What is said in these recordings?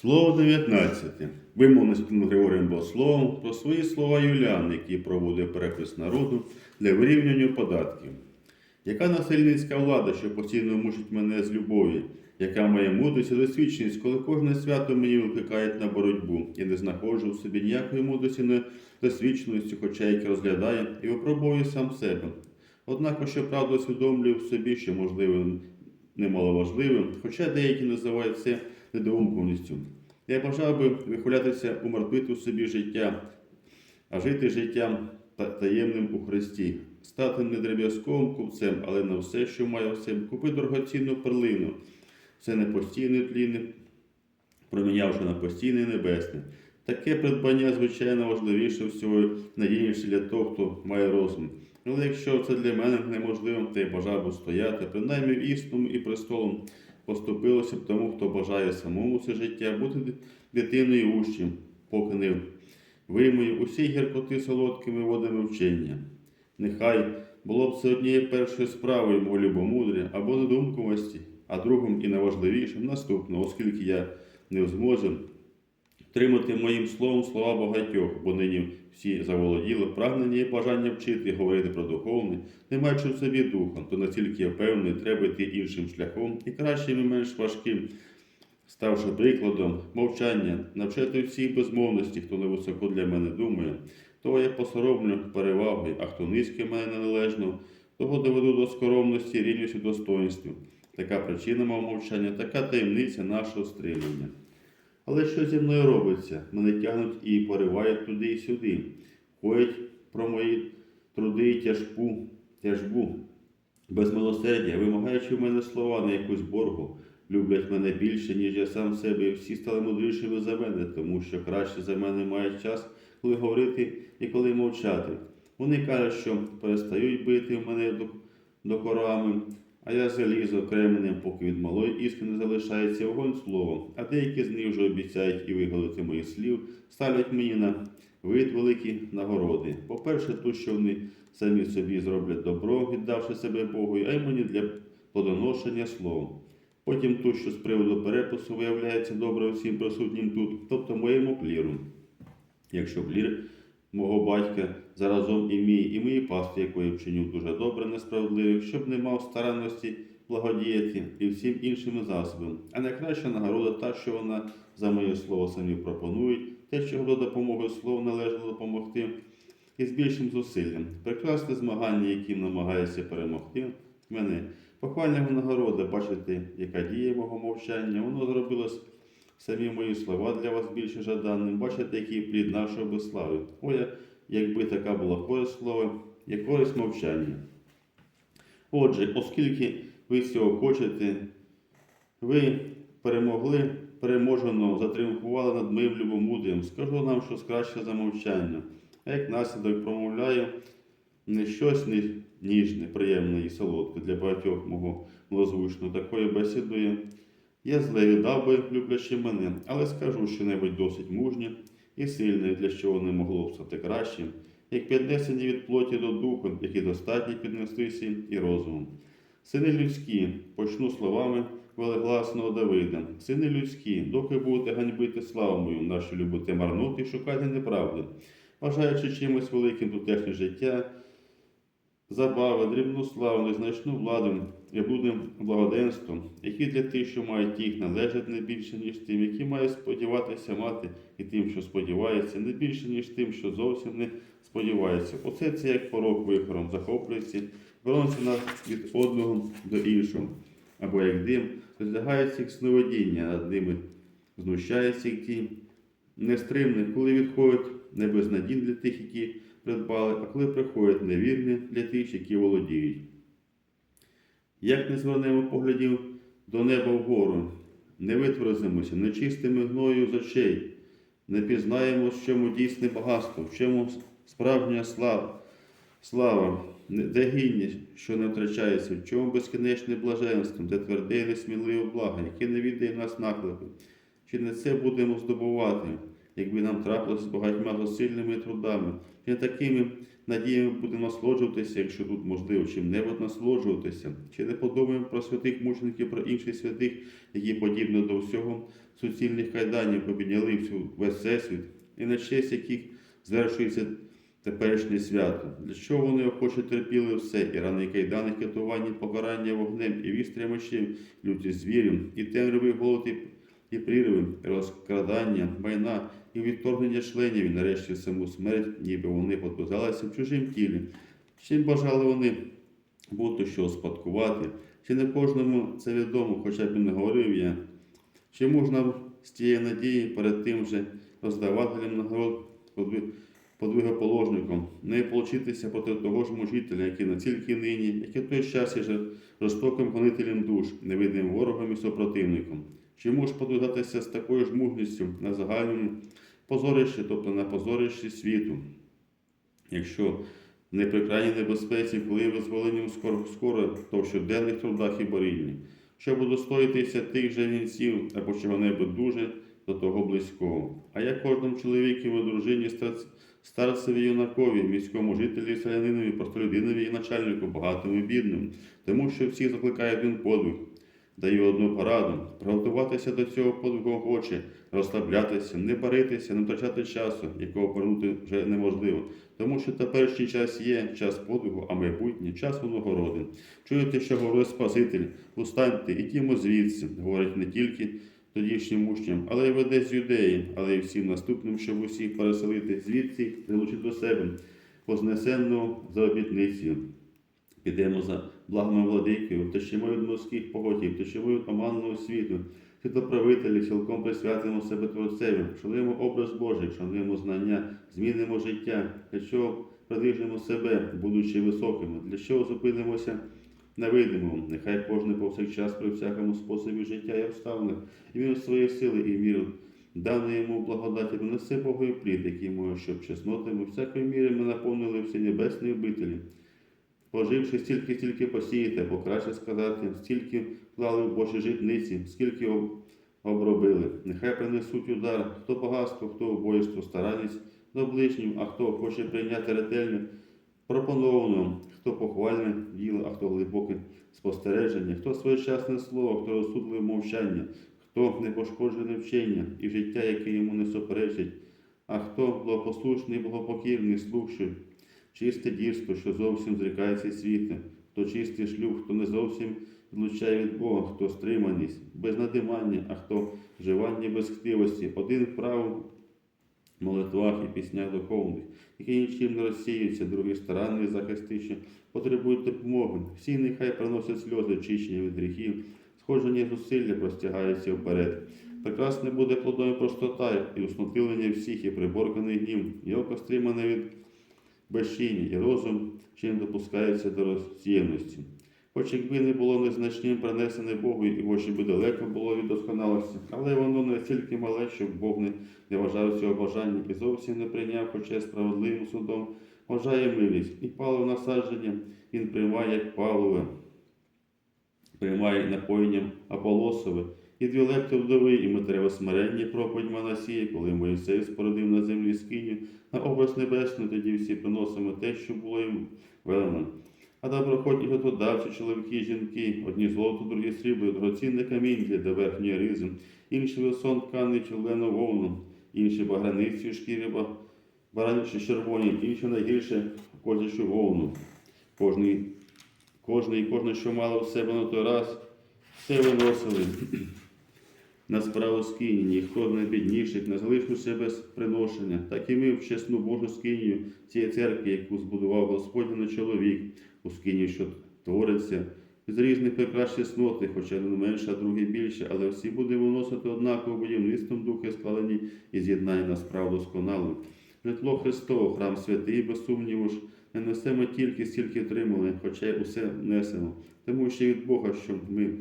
Слово 19. Вимовлено Святим Григорієм Богословом про свої слова Юліан, які проводив перепис народу для вирівнювання податків. Яка насильницька влада, що постійно мучить мене з любові, яка моя мудрість і досвідченість, коли кожне свято мені викликає на боротьбу, і не знаходжу в собі ніякої мудрості не досвідченості, хоча яке розглядає і випробовую сам себе. Однак, що правда усвідомлюю в собі, що можливо немаловажливим, хоча деякі називають це недоумкуваністю. Я бажав би вихвалятися, умертвити собі життя, а жити життям таємним у Христі, стати не дріб'язковим купцем, але на все, що має в себе, купи дорогоцінну перлину, все не постійне тлінне, промінявши на постійне небесне. Таке придбання, звичайно, важливіше всього, надійніше для того, хто має розум. Але якщо це для мене неможливо, то я бажав би стояти, принаймні в істинному і престолом поступилося б тому, хто бажає самому все життя, бути дитиною учнем, поки не вимою усі гіркоти солодкими водами вчення. Нехай було б це однією першою справою мого любомудря або недумкувості, а другим і найважливішим наступно, оскільки я не в змозі Тримати моїм словом слова багатьох, бо нині всі заволоділи прагнення і бажання вчити говорити про духовне, не маючи в собі духа, то настільки я певний, треба йти іншим шляхом і кращим і менш важким, ставши прикладом мовчання, навчати всіх безмовності, хто невисоко для мене думає, того я посороблю перевагою, а хто низьке мене неналежно, того доведу до скоромності, рівністю достоинству. Така причина мого мовчання, така таємниця нашого стримання. Але що зі мною робиться? Мене тягнуть і поривають туди і сюди. Ходять про мої труди і тяжбу, тяжбу. Без милосердя, вимагаючи в мене слова на якусь боргу, люблять мене більше, ніж я сам себе, і всі стали мудрішими за мене, тому що краще за мене мають час, коли говорити і коли мовчати. Вони кажуть, що перестають бити мене до- докорами, а я залізу кременем, поки від малої іскри не залишається вогонь словом, а деякі з них вже обіцяють і виголити моїх слів, ставлять мені на вид великі нагороди. По-перше, ту, що вони самі собі зроблять добро, віддавши себе Богу, а й мені для плодоношення словом. Потім ту, що з приводу перепису виявляється добре всім присутнім тут, тобто моєму кліру. Якщо клір мого батька заразом і мій, і мої пасти, якої вчиню дуже добре, несправедливо, щоб не мав старанності благодіяти і всім іншим засобам. А найкраща нагорода та, що вона за моє слово самі пропонують, те, що до допомоги слов належало допомогти, і з більшим зусиллям. Прекрасне змагання, яким намагається перемогти мене. Похвальна нагорода, бачите, яка діє мого мовчання, воно зробилось самі мої слова для вас більше жаданим. Бачите, який плід нашого безслави. Ой, якби така була користь слова, як користь мовчання. Отже, оскільки ви цього хочете, ви перемогли, переможено, затриумфували над моїм любомудрям. Скажу нам, що краще за мовчання. А як наслідок промовляю не щось не ніжне, приємне і солодке для багатьох мого милозвучного такою бесідою. Я зле віддав би, люблячи мене, але скажу що-небудь досить мужнє і сильне, для чого не могло б стати кращим, як піднесені від плоті до духу, які достатні піднестися і розумом. Сини людські, почну словами велегласного Давида. Сини людські, доки будете ганьбити славу мою, нашу любите марнути і шукати неправди, вважаючи чимось великим тутешнє життя, забави, дрібну славу, незначну владу блудним благоденством, які для тих, що мають їх, належать не більше, ніж тим, які мають сподіватися мати, і тим, що сподівається, не більше, ніж тим, що зовсім не сподівається. Оце це як порок вихором захоплюється, брониться нас від одного до іншого, або як дим, розлягається як сновидіння, над ними знущається як тінь. Нестримне, коли відходять не безнадійні для тих, які придбали, а коли приходять невірні для тих, які володіють. Як не звернемо поглядів до неба вгору, не витверзимося нечистими гною з очей, не пізнаємо, в чому дійсне багатство, в чому справжня слава, слава, де гідність, що не втрачається, в чому безкінечне блаженство, де тверде і несміливе благо, яке не віддає нас наклепи. Чи не це будемо здобувати? якби нам трапилося з багатьма зусильними трудами. Чи не такими надіями будемо насолоджуватися, якщо тут можливо чим-небудь насолоджуватися? Чи не подумаємо про святих мучеників, про інших святих, які подібно до всього суцільних кайданів попідняли всю весь всесвіт, і на честь яких звершується теперішнє свято? Для чого вони охоче терпіли все, і рани кайдани, катування, покарання вогнем, і вістря мечів, люті звірів, і темряви голод, і прірви, розкрадання, майна, і відторгнення членів, і нарешті саму смерть, ніби вони подвизалися в чужим тілі. Чим бажали вони бути що успадкувати, чи не кожному це відомо, хоча б і не говорив я. Чи можна з тієї надії перед тим же роздавателем нагород подвигоположником не получитися проти того ж мужителя, який не тільки нині, і в той час є жорстоким гонителем душ, невидимим ворогом і супротивником. Чи можеш подвигатися з такою ж мужністю на загальному позорищі, тобто на позорищі світу? Якщо не при крайній небезпеці, коли визволенням скоро, скоро, то в щоденних трудах і борінні, щоб удостоїтися тих же вінців або чого-небудь дуже до того близького. А як кожному чоловікові, дружині, старц- старцеві, юнакові, міському жителі, селянинові, простолюдинові і начальнику, багатому і бідному, тому що всіх закликає один подвиг. Даю одну пораду приготуватися до цього подвигу охоче, розслаблятися, не паритися, не втрачати часу, якого повернути вже неможливо. Тому що теперішній час є час подвигу, а майбутнє час винагороди. Чуєте, що говорить Спаситель, устаньте, ідімо звідси, говорить не тільки тодішнім учням, але й веде з юдеї, але й всім наступним, щоб усіх переселити звідси, залучити до себе, вознесенну за обітницею. Підемо за благами владикою, втечемо від морських погодів, втечемо від оманного світу, світоправителі, цілком присвятимо себе Творцеві, шануємо образ Божий, шануємо знання, змінимо життя, для чого продвижимо себе, будучи високими, для чого зупинимося на видимому. Нехай кожен повсякчас при всякому способі життя і обставинах, і він своєї сили і міру даної йому благодаті донесе Богові плід, який може, щоб чеснотами всякої міри ми наповнили всі небесні обителі. Поживши стільки, стільки посіяти, або краще сказати, стільки вклали в Божі житниці, скільки обробили. Нехай принесуть удар, хто багатство, хто убойство, старанність до ближнім, а хто хоче прийняти ретельне, пропоновано, хто похвальне діло, а хто глибоке спостереження, хто своєчасне слово, хто розсудливе мовчання, хто непошкоджене вчення і життя, яке йому не суперечить, а хто благопослушний, благопокірний, слух, що чисте дірство, що зовсім зрікається світу, хто чистий шлюб, хто не зовсім відлучає від Бога, хто стриманість, без надимання, а хто вживання без хтивості, один вправ в молитвах і піснях духовних, які нічим не розсіються, другі старанні захисти, потребують допомоги. Всі нехай приносять сльози, очищення від гріхів, сходження зусилля простягаються вперед. Прекрасне буде плодом простота, і уснотилення всіх, і приборканий гнів, і око стримане від безчиння, і розум, що не допускається до розсіяності. Хоч якби не було незначним принесене Богу, і очі би далеко було від досконалості, але воно не стільки мале, щоб Бог не, вважав цього бажання і зовсім не прийняв, хоча справедливим судом вважає милість, і паливо насадження він приймає як паливе, приймає напоєнням Аполосове, і дві лепти вдови, і матерево смирення проповідь Манасії, коли Моїсей спородив на землі скиню, на образ небесний, тоді всі приносимо те, що було їм велено. А доброходні готодавці, чоловіки і жінки, одні золото, другі срібло, дорогоцінне каміння для верхньої ризи, інші весон тканий чолено вовну, інші баграниці у шкірі ба- червоні, інші найгірше козячу вовну. Кожний, кожний і кожне, що мало в себе на той раз, все виносили. На справу скині, ніхто з найбідніших не залишився без приношення, так і ми в чесну Божу скинію цієї церкви, яку збудував Господь на чоловік, у скині, що твориться, з різних прикрас чесноти, хоча не менше, а другі більше, але всі будемо виносити однаково будівництвом духи складені і з'єднання на справу досконалу. Житло Христово, храм святий, без сумніву ж, не несемо тільки стільки отримали, хоча й усе несемо, тому що від Бога, щоб ми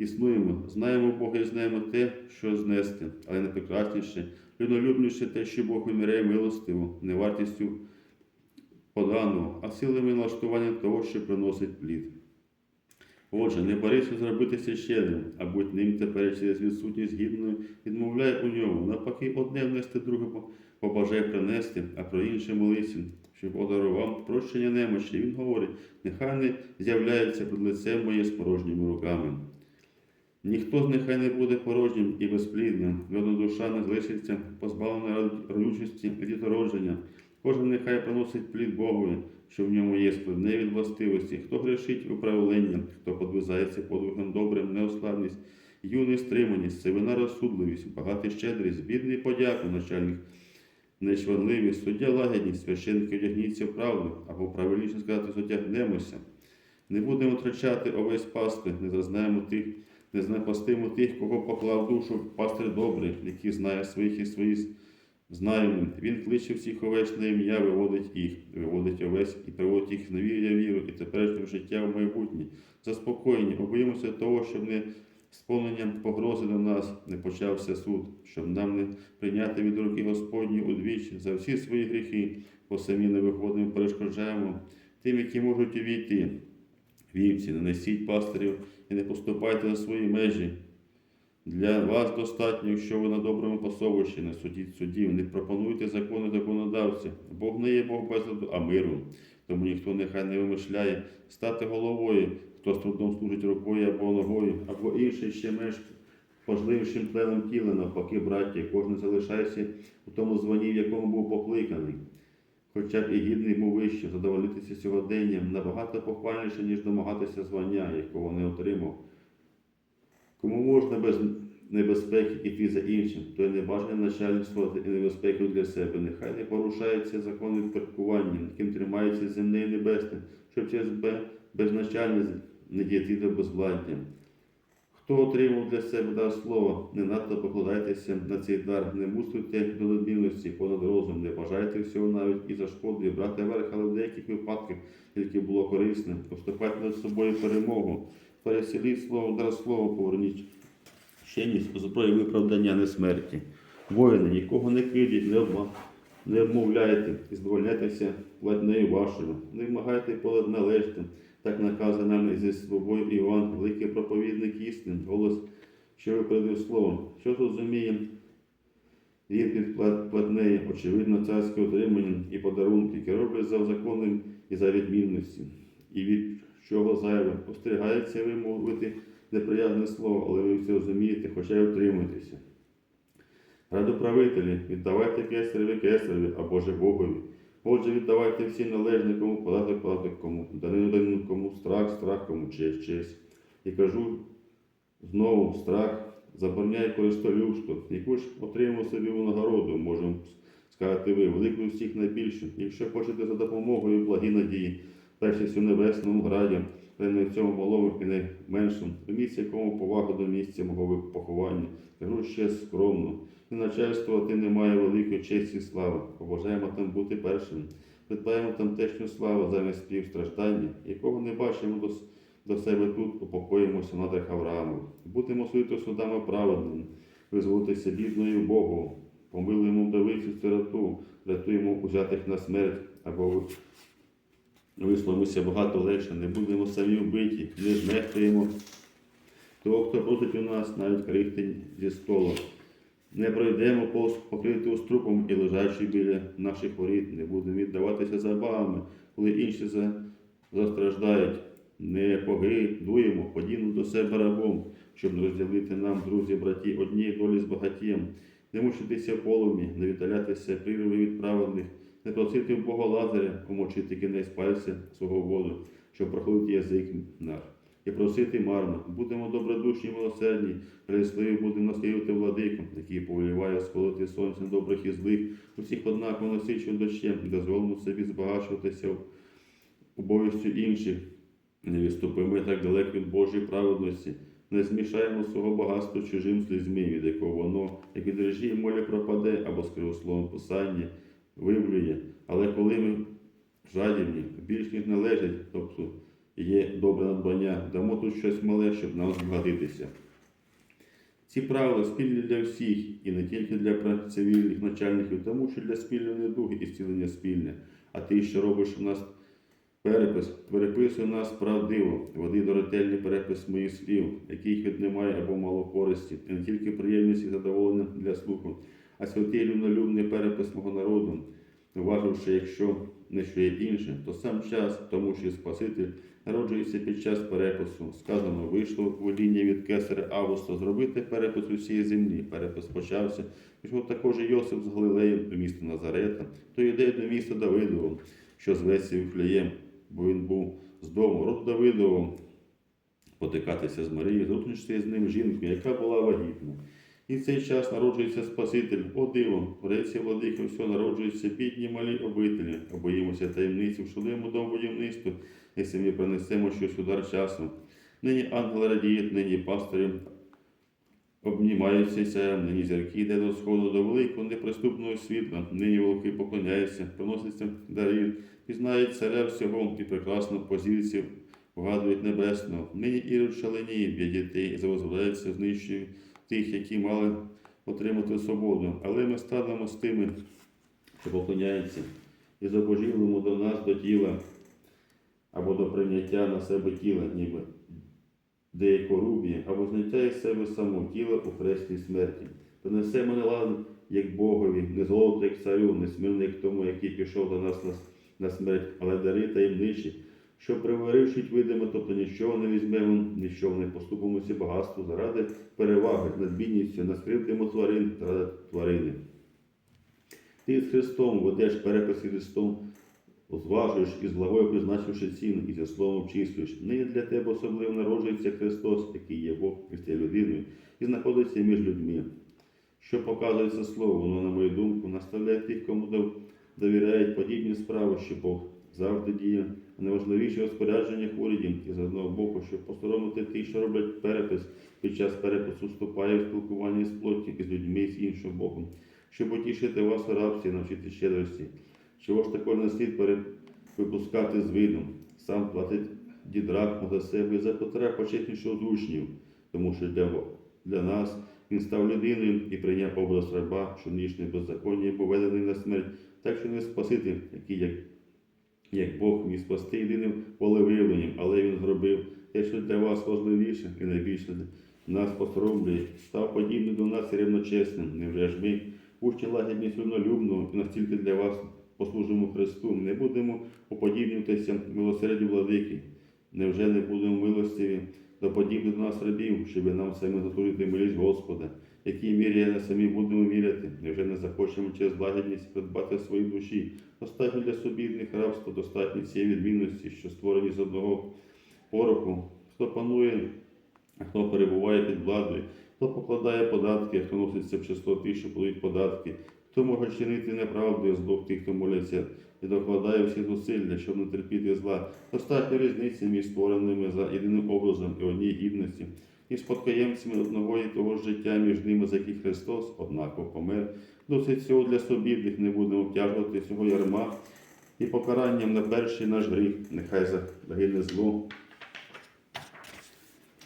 існуємо, знаємо Бога і знаємо те, що знести, але найпрекрасніше, людолюбніше те, що Бог виміряє милостиво, не вартістю поданого, а силами налаштування того, що приносить плід. Отже, не борися зробити священним, а будь ним тепер через відсутність гідної відмовляй у ньому. Навпаки, одне внести друге по- побажай принести, а про інше молися, що подарував прощення немочі. Він говорить, нехай не з'являється перед лицем моє з порожніми руками. Ніхто з нехай не буде порожнім і безплідним, жодна душа не залишиться позбавлена родючості і дітородження. Кожен нехай приносить плід Богові, що в ньому є складне від властивості, хто грішить управлінням, хто подвизається подвигом добрим, неославність, юний стриманість, сивина розсудливість, багатий щедрість, бідний подяку, начальник нечванливість, суддя лагідність, священники одягніться в правду, або правильніше сказати, зодягнемося. Не будемо втрачати овець пасти, не зазнаємо тих, не знепастимо тих, кого поклав душу пастир добрий, який знає своїх і свої знаємо. Він кличе всіх овець на ім'я, виводить їх, виводить овець і приводить їх на вір'я віру і теперішнє життя в майбутнє. Заспокоєні, обоїмося того, щоб не сповненням погрози до нас не почався суд, щоб нам не прийняти від руки Господні удвічі за всі свої гріхи, бо самі не виходимо, перешкоджаємо тим, які можуть увійти. Вівці, не несіть пастирів і не поступайте на свої межі. Для вас достатньо, якщо ви на доброму пасовищі, не судіть судів, не пропонуйте закони законодавця. Бог не є Бог безладу, а миру. Тому ніхто нехай не вимишляє стати головою, хто з трудом служить рукою або ногою, або інший ще менш важливішим членом тіла, навпаки, браття, кожен залишається у тому званні, в якому був покликаний. Хоча б і гідний був вище, задовольнитися сьогоденням набагато похвальніше, ніж домагатися звання, якого не отримав. Кому можна без небезпеки іти за іншим, той не бажає начальництва і небезпеку для себе. Нехай не порушається закон відпорядкування, яким тримається земне і небесне, щоб через бе- безначальність не дійти до безвладдя. Хто отримав для себе дар слова, не надто покладайтеся на цей дар, не муствуйте до надмірності понад розум, не бажайте всього навіть і за шкодою, брати верх, але в деяких випадках тільки було корисним, поступати над собою перемогу, переселіть слово, дар слово, поверніть щеність, зброї виправдання, не смерті. Воїни, нікого не кидіть, не обма. Не обмовляйте і здовольняйтеся платнею вашою, не вимагайте поле належним, так наказує нам зі собою Іван, великий проповідник істин, голос, що випередив словом. Що зрозуміє він під очевидно, царське отримання і подарунки, які роблять за законом і за відмінності, і від чого зайве. Остерігається вимовити неприязне слово, але ви все розумієте, хоча й утримуєтеся. Радоправителі, віддавайте кесареві кесареві або же Богові. Отже, віддавайте всі належне, кому податок, податок, кому данину, данину, кому страх, страх, кому честь, честь. І кажу знову страх забороняє користолюбство, яку ж отримав собі у нагороду, можемо сказати ви, велику всіх найбільшу. Якщо хочете за допомогою благі надії, першість у небесному граді, та не в цьому малому і найменшому, до місця якому повага до місця мого поховання. Кажу ще скромно. Начальствувати немає великої честі і слави. Побажаємо там бути першим. Питаємо там техню славу замість спів страждання, якого не бачимо до, до себе тут, упокоїмося на надрах Аврааму. Будемо судити судами праведними, визволитися бідною Богу, помилуємо вдовицю сироту, рятуємо узятих на смерть або висловимося багато легше, не будемо самі вбиті, не знехтуємо того, хто просить у нас навіть крихти зі столу. Не пройдемо повз покритого струпом і лежачи біля наших воріт, не будемо віддаватися забавами, коли інші за, застраждають. Не погидуємо, подібно до себе рабом, щоб не розділити нам, друзі, браті, одній долі з багатієм, не мучитися полумі, не віддалятися прірви від праведних, не просити в Бога лазаря, помочити кінець пальця свого воду, щоб проходити язик наш. І просити марно, будемо добродушні, милосердні, переслові будемо наслідувати владику, який повеліває сходити сонцем добрих і злих, усіх однаково насичує дощем, дозволимо собі збагачуватися обов'язцю інших. Не відступимо так далеко від Божої праведності, не змішаємо свого багатства чужим слізьми, від якого воно, як від режі молі пропаде або з кривословом писання, вивлює. Але коли ми жадібні, більш ніж належить, тобто є добре надбання, дамо тут щось мале, щоб нам збагатитися. Ці правила спільні для всіх, і не тільки для цивільних начальників, тому що для спільної недуги і зцілення спільне. А ти, що робиш у нас Перепис переписує нас правдиво, води до ретельний перепис моїх слів, яких віднімає або мало користі, і не тільки приємність і задоволення для слуху, а святий люнолюбний перепис мого народу, вваживши, якщо не що є інше, то сам час, тому що Спаситель народжується під час перепису. Сказано, вийшло воління від кесаря Августа зробити перепис усієї землі. Перепис почався. Пішов також Йосип з Галилеї до міста Назарета, то йде до міста Давидового, що зветься Віфлеєм, бо він був з дому роду Давидового, потикатися з Марією, зручнішся з ним жінку, яка була вагітна. І в цей час народжується Спаситель, о диво, в рейці владики все народжуються бідні малі обителі, боїмося таємниці, вшудуємо дом будівництва, якщо ми принесемо щось удар часу. Нині ангели радіють, нині пастирі обнімаються, нині зірки йде до сходу до великого неприступного світла, нині волки поклоняються, приносяться дари, пізнають царя всього і прекрасну позицію вгадують небесного. Нині ірод шаленіє, б'є дітей завозволяється, знищує тих, які мали отримати свободу. Але ми станемо з тими, що поклоняються, і забожілимо до нас до тіла або до прийняття на себе тіла, ніби деякорубі, або зняття із себе самого тіла у хресній смерті. Принесемо не лад, як Богові, не золото, як царю, не смирний, як тому, який пішов до нас на, на смерть, але дари таємничі, що приваривши видимо, тобто нічого не візьмемо, нічого не поступимося багатству заради переваги над бідністю, скривдимо тварин заради тварини. Ти з Христом ведеш перепис із Христом, зважуєш і з благою призначивши ціну, і зі словом числюєш. Нині для тебе особливо народжується Христос, який є Бог і людиною, і знаходиться між людьми. Що показується слово, воно, на мою думку, наставляє тих, кому довіряють подібні справи, що Бог завжди діє, а найважливіше розпорядження урядів. І з одного боку, щоб посторонити тих, що роблять перепис, під час перепису вступає в спілкування з плоттю і з людьми з іншого боку, щоб утішити вас у рабстві, навчити щедрості. Чого ж також не слід випускати з видом, сам платить дідрахму за себе і за потреб почеснішого з учнів, тому що для, для нас він став людиною і прийняв образ раба, що нічний беззаконня був ведений на смерть, так що не спаситель, який як, як Бог міг спасти єдиним волевиявленням, але він зробив те, що для вас важливіше і найбільше нас посоромлює, став подібним до нас і рівночесним. Невже ж ми, учні лагідність люднолюбного, і настільки для вас послужимо Христу, не будемо уподібнюватися милосердю владики, невже не будемо милостиві до подібних до нас рабів, щоб нам самі заслужити милість Господа, якій мірі не самі будемо міряти, невже не захочемо через лагідність придбати в своїй душі, достатньо для собідних рабства, достатньо цієї відмінності, що створені з одного пороху, хто панує, хто перебуває під владою, хто покладає податки, хто носиться в число що платять податки, хто може чинити неправду і зло тих, хто моляться, і докладає всі зусилля, щоб не терпіти зла. Достатньо різниці між створеними за єдиним образом і одній гідності, і спадкоємцями одного і того ж життя між ними, за який Христос однаково помер. Досить цього для собідних не будемо обтяжувати цього ярма і покаранням на перший наш гріх, нехай загине зло.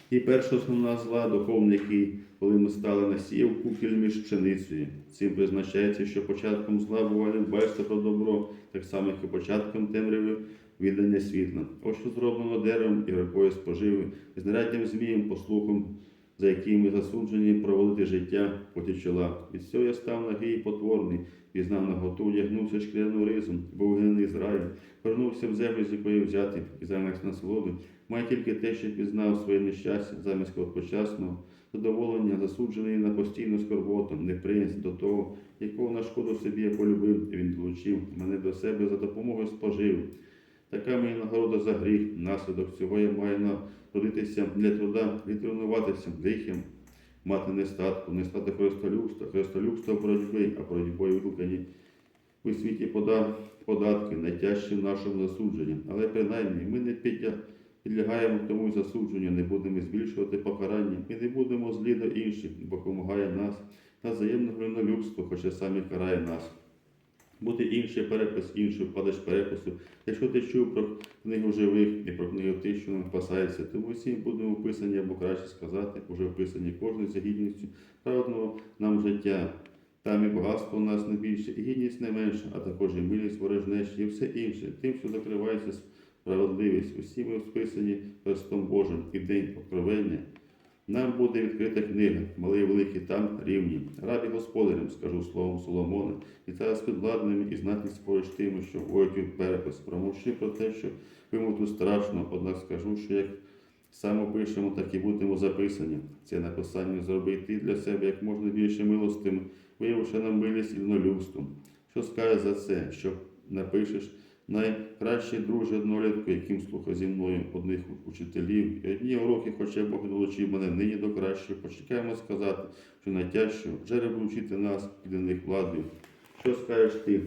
І перша основна зла, духовний, коли ми стали на сіяв кукіль між пшеницею. Цим призначається, що початком зла буває дбаєшся про добро, так само, як і початком темряви віддання світла. Ось що зроблено деревом і рукою споживи, і знаряддям змієм, послухом, за яким ми засуджені проводити життя поті чола. Від цього я став нагий і потворний, пізнав наготу, одягнувся шкіряну ризом, був гнений з раю, вернувся в землю, з якої взяти, і замість насолоду. Має тільки те, що пізнав своє нещастя замість короткочасного, задоволення, засуджений на постійну скорботу, не прийняться до того, якого на шкоду собі я полюбив, він долучив мене до себе за допомогою спожив. Така мені нагорода за гріх, наслідок цього я маю народитися для труда і тренуватися гріхом, мати нестатку, не стати христолюбства, христолюбство боротьби, а боротьбою викликані у світі пода- податки, найтяжчі в нашому засудженні. Але принаймні ми не підтя- підлягаємо тому засудженню, не будемо збільшувати покарання і не будемо злі до інших, бо допомагає нас на взаємне глинолюбство, хоча сам і карає нас. Бути інший перепис, інший впадеш перепису. Якщо ти чув про книгу живих і про книгу тих, що нам спасається, тому всі будемо вписані, або краще сказати, уже вписані кожен за гідністю праведного нам життя. Там і багатство у нас не більше, і гідність не менша, а також і милість ворожнечі, і все інше, тим, що закривається справедливість. Усі ми списані Христом Божим і день откровення. Нам буде відкрита книга, малий великий там рівні. Рабі господарям, скажу словом Соломона, і зараз підвладними і знатні спориш тими, що вводять у перепис. Промовчи про те, що вимовити страшно, однак скажу, що як само пишемо, так і будемо записані. Це написання зроби ти для себе як можна більше милостим, виявивши нам милість і винолюбством. Що скаже за це, що напишеш найкращий друже однолітку, яким слухав зі мною одних учителів, і одні уроки, хоча Бог долучив мене нині до кращого, почекаємо сказати, що найтяжче вже треба вчити нас і для них владою. Що скажеш ти,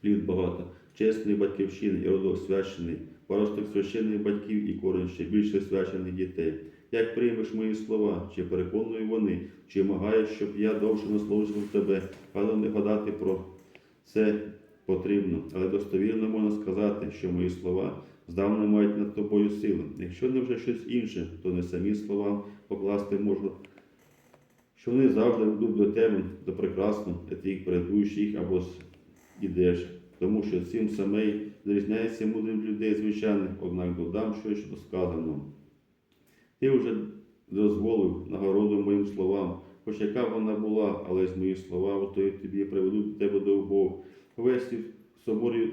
плід багато, чесний батьківщини і родок священий, поросток священних батьків і корень ще більше священих дітей. Як приймеш мої слова, чи переконую вони, чи вимагаєш, щоб я довше наслужив тебе, але не гадати про це потрібно, але достовірно можна сказати, що мої слова здавна мають над тобою силу. Якщо не вже щось інше, то не самі слова покласти можу, що вони завжди ведуть до тебе, до прекрасного, а ти їх передуєш їх або ідеш. Тому що цим саме зарізняється мудрим людей звичайних, однак додам щось що сказано. Ти вже дозволив нагороду моїм словам, хоч яка б вона була, але з мої слова ото тобі приведуть до тебе до Бог. Весь соборі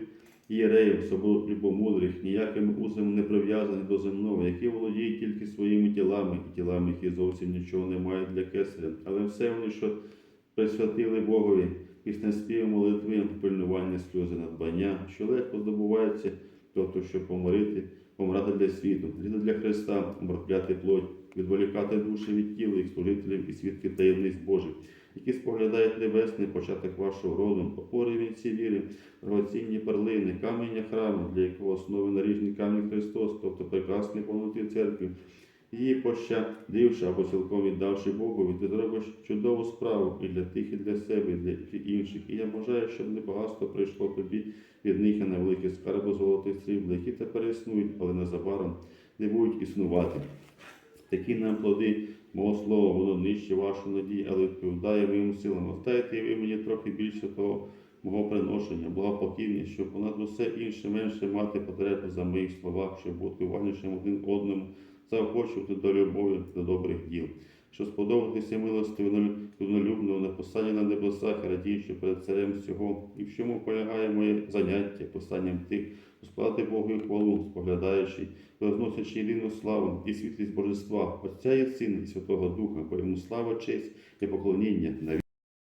єреїв, собор любомудрих, ніякими узами не прив'язані до земного, які володіють тільки своїми тілами, і тілами, які зовсім нічого не мають для кесаря. Але все вони, що присвятили Богові, після співу молитви, пильнування сльози надбання, що легко здобувається, тобто, щоб помирити, помирати для світу, жити для Христа, умертвляти плоть, відволікати душі від тіла їх служителів і свідків таємниць Божих, які споглядають небесний початок вашого роду, опори вінці віри, дорогоцінні перлини, каміння храму, для якого основи наріжний камінь Христос, тобто прекрасний повноти церкви, її пощадивши або цілком віддавши Богові, ти зробиш чудову справу і для тих, і для себе, і для інших. І я бажаю, щоб не багатство прийшло тобі від них і на великі скарби золотих срібла, які тепер існують, але незабаром не будуть існувати. Такі нам плоди мого слова, воно нижче вашу надію, але відповідає моїм силам. Оставте ви мені трохи більше того мого приношення, благопокійність, щоб понад усе інше менше мати потребу за моїх словах, щоб бути уважнішим один одному, заохочувати до любові, до добрих діл. Що сподобатися милості винолюбного написання на небесах, радіючи перед царем всього, і в чому полягає моє заняття, писанням тих, сплати Богу і хвалу, споглядаючи, возносячи єдину славу і світлість Божества, Отця і Сина і Святого Духа, бо йому слава, честь і поклоніння навіть.